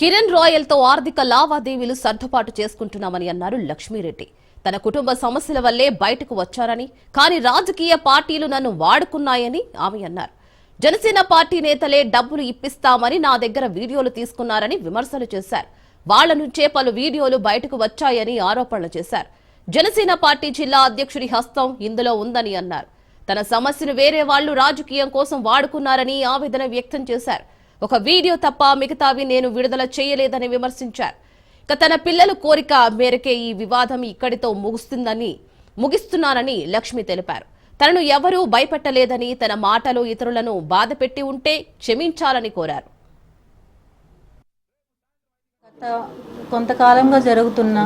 కిరణ్ రాయల్తో ఆర్థిక లావాదేవీలు సర్దుబాటు చేసుకుంటున్నామని అన్నారు లక్ష్మీరెడ్డి. తన కుటుంబ సమస్యల వల్లే బయటకు వచ్చారని కానీ రాజకీయ పార్టీలు నన్ను వాడుకున్నాయని ఆమె అన్నారు. జనసేన పార్టీ నేతలే డబ్బులు ఇప్పిస్తామని నా దగ్గర వీడియోలు తీసుకున్నారని విమర్శలు చేశారు. వాళ్ళ నుంచే పలు వీడియోలు బయటకు వచ్చాయని ఆరోపణలు చేశారు. జనసేన పార్టీ జిల్లా అధ్యక్షుడి హస్తం ఇందులో ఉందని అన్నారు. తన సమస్యను వేరే వాళ్ళు రాజకీయం కోసం వాడుకున్నారని ఆవేదన వ్యక్తం చేశారు. ఒక వీడియో తప్ప మిగతావి నేను విడుదల చేయలేదని విమర్శించారు. ఇక తన పిల్లల కోరిక మేరకే ఈ వివాదం ఇక్కడితో ముగుస్తుందని ముగిస్తున్నానని లక్ష్మి తెలిపారు. తనను ఎవరూ భయపెట్టలేదని తన మాటలు ఇతరులను బాధపెట్టి ఉంటే క్షమించాలని కోరారు. గత కొంతకాలంగా జరుగుతున్న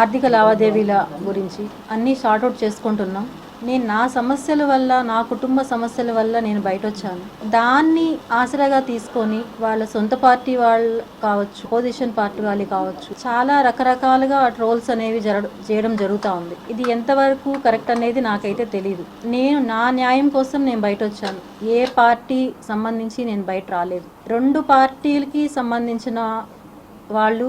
ఆర్థిక లావాదేవీల గురించి అన్నీ షార్ట్అవుట్ చేసుకుంటున్నాం. నేను నా సమస్యల వల్ల నా కుటుంబ సమస్యల వల్ల నేను బయట వచ్చాను దాన్ని ఆసరాగా తీసుకొని వాళ్ళ సొంత పార్టీ వాళ్ళు కావచ్చు అపోజిషన్ పార్టీ వాళ్ళు కావచ్చు చాలా రకరకాలుగా ట్రోల్స్ అనేవి జర చేయడం జరుగుతూ ఉంది. ఇది ఎంతవరకు కరెక్ట్ అనేది నాకైతే తెలియదు నేను నా న్యాయం కోసం నేను బయట వచ్చాను ఏ పార్టీ సంబంధించి నేను బయట రాలేదు. రెండు పార్టీలకి సంబంధించిన వాళ్ళు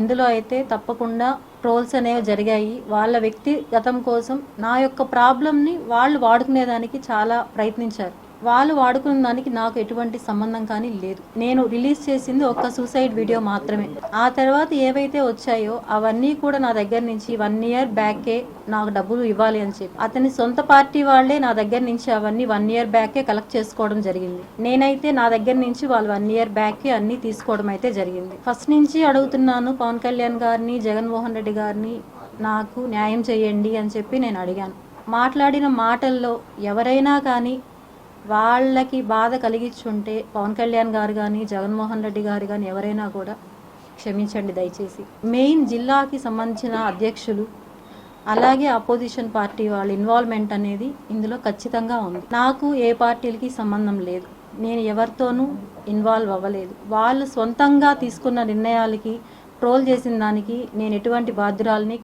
ఇందులో అయితే తప్పకుండా ట్రోల్స్ అనేవి జరిగాయి. వాళ్ళ వ్యక్తిగతం కోసం నా యొక్క ప్రాబ్లమ్ని వాళ్ళు వాడుకునేదానికి చాలా ప్రయత్నించారు. వాళ్ళు వాడుకున్న దానికి నాకు ఎటువంటి సంబంధం కానీ లేదు. నేను రిలీజ్ చేసింది ఒక్క సూసైడ్ వీడియో మాత్రమే. ఆ తర్వాత ఏవైతే వచ్చాయో అవన్నీ కూడా నా దగ్గర నుంచి వన్ ఇయర్ బ్యాకే నాకు డబ్బులు ఇవ్వాలి అని చెప్పి. అతని సొంత పార్టీ వాళ్ళే నా దగ్గర నుంచి అవన్నీ వన్ ఇయర్ బ్యాకే కలెక్ట్ చేసుకోవడం జరిగింది. నేనైతే నా దగ్గర నుంచి వాళ్ళు వన్ ఇయర్ బ్యాకే అన్ని తీసుకోవడం అయితే జరిగింది. ఫస్ట్ నుంచి అడుగుతున్నాను పవన్ కళ్యాణ్ గారిని జగన్మోహన్ రెడ్డి గారిని నాకు న్యాయం చేయండి అని చెప్పి నేను అడిగాను. మాట్లాడిన మాటల్లో ఎవరైనా కానీ వాళ్ళకి బాధ కలిగించుంటే పవన్ కళ్యాణ్ గారు కానీ జగన్మోహన్ రెడ్డి గారు కానీ ఎవరైనా కూడా క్షమించండి దయచేసి. మెయిన్ జిల్లాకి సంబంధించిన అధ్యక్షులు అలాగే అపోజిషన్ పార్టీ వాళ్ళ ఇన్వాల్వ్మెంట్ అనేది ఇందులో ఖచ్చితంగా ఉంది. నాకు ఏ పార్టీలకి సంబంధం లేదు. నేను ఎవరితోనూ ఇన్వాల్వ్ అవ్వలేదు. వాళ్ళు సొంతంగా తీసుకున్న నిర్ణయాలకి ట్రోల్ చేసిన దానికి నేను ఎటువంటి బాధ్యురాలని